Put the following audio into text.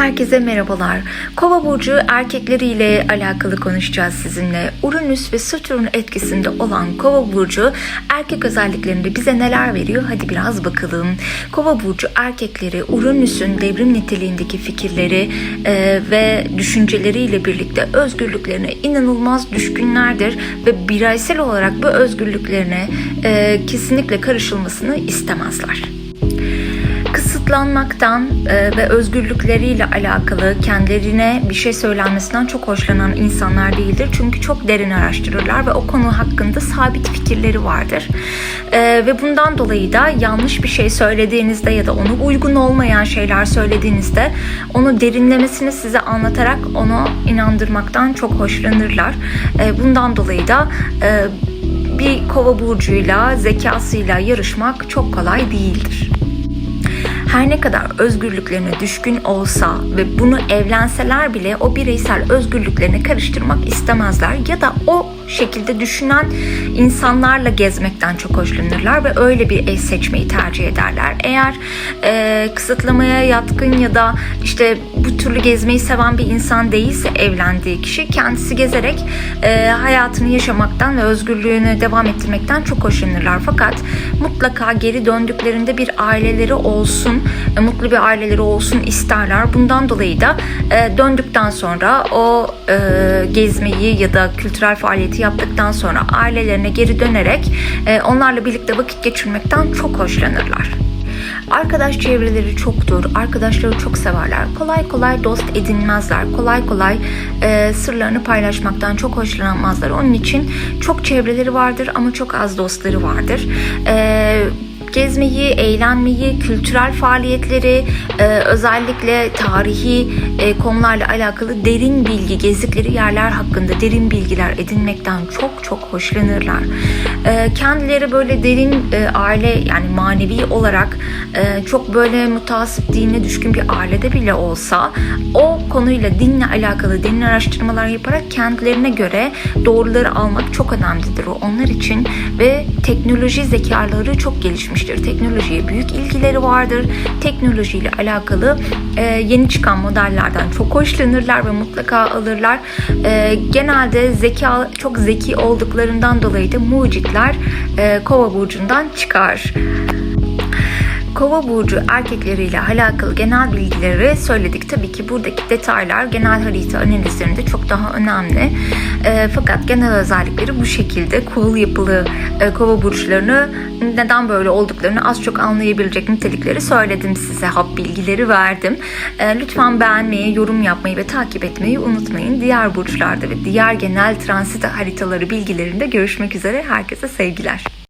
Herkese merhabalar. Kova burcu erkekleriyle alakalı konuşacağız sizinle. Uranüs ve Satürn etkisinde olan Kova burcu erkek özelliklerinde bize neler veriyor? Hadi biraz bakalım. Kova burcu erkekleri Uranüs'ün devrim niteliğindeki fikirleri e, ve düşünceleriyle birlikte özgürlüklerine inanılmaz düşkünlerdir ve bireysel olarak bu özgürlüklerine e, kesinlikle karışılmasını istemezler kısıtlanmaktan e, ve özgürlükleriyle alakalı kendilerine bir şey söylenmesinden çok hoşlanan insanlar değildir. Çünkü çok derin araştırırlar ve o konu hakkında sabit fikirleri vardır. E, ve bundan dolayı da yanlış bir şey söylediğinizde ya da ona uygun olmayan şeyler söylediğinizde onu derinlemesini size anlatarak onu inandırmaktan çok hoşlanırlar. E, bundan dolayı da bir kova burcuyla, zekasıyla yarışmak çok kolay değildir her ne kadar özgürlüklerine düşkün olsa ve bunu evlenseler bile o bireysel özgürlüklerini karıştırmak istemezler ya da o şekilde düşünen insanlarla gezmekten çok hoşlanırlar ve öyle bir eş seçmeyi tercih ederler. Eğer e, kısıtlamaya yatkın ya da işte bu türlü gezmeyi seven bir insan değilse evlendiği kişi kendisi gezerek e, hayatını yaşamaktan ve özgürlüğünü devam ettirmekten çok hoşlanırlar. Fakat mutlaka geri döndüklerinde bir aileleri olsun, e, mutlu bir aileleri olsun isterler. Bundan dolayı da e, döndükten sonra o e, gezmeyi ya da kültürel faaliyeti yaptıktan sonra ailelerine geri dönerek e, onlarla birlikte vakit geçirmekten çok hoşlanırlar. Arkadaş çevreleri çoktur. Arkadaşları çok severler. Kolay kolay dost edinmezler. Kolay kolay e, sırlarını paylaşmaktan çok hoşlanmazlar. Onun için çok çevreleri vardır ama çok az dostları vardır. E, gezmeyi, eğlenmeyi, kültürel faaliyetleri, e, özellikle tarihi e, konularla alakalı derin bilgi, gezdikleri yerler hakkında derin bilgiler edinmekten çok çok hoşlanırlar. E, kendileri böyle derin aile yani manevi olarak çok böyle mutasip dine düşkün bir ailede bile olsa o konuyla dinle alakalı derin araştırmalar yaparak kendilerine göre doğruları almak çok önemlidir o onlar için ve teknoloji zekaları çok gelişmiştir. Teknolojiye büyük ilgileri vardır. Teknolojiyle alakalı e, yeni çıkan modellerden çok hoşlanırlar ve mutlaka alırlar. E, genelde zeka çok zeki olduklarından dolayı da mucitler e, kova burcundan çıkar. Kova burcu erkekleriyle alakalı genel bilgileri söyledik. Tabii ki buradaki detaylar genel harita analizlerinde çok daha önemli. E, fakat genel özellikleri bu şekilde cool yapılı e, kova burçlarını neden böyle olduklarını az çok anlayabilecek nitelikleri söyledim size. Hap bilgileri verdim. E, lütfen beğenmeyi, yorum yapmayı ve takip etmeyi unutmayın. Diğer burçlarda ve diğer genel transit haritaları bilgilerinde görüşmek üzere. Herkese sevgiler.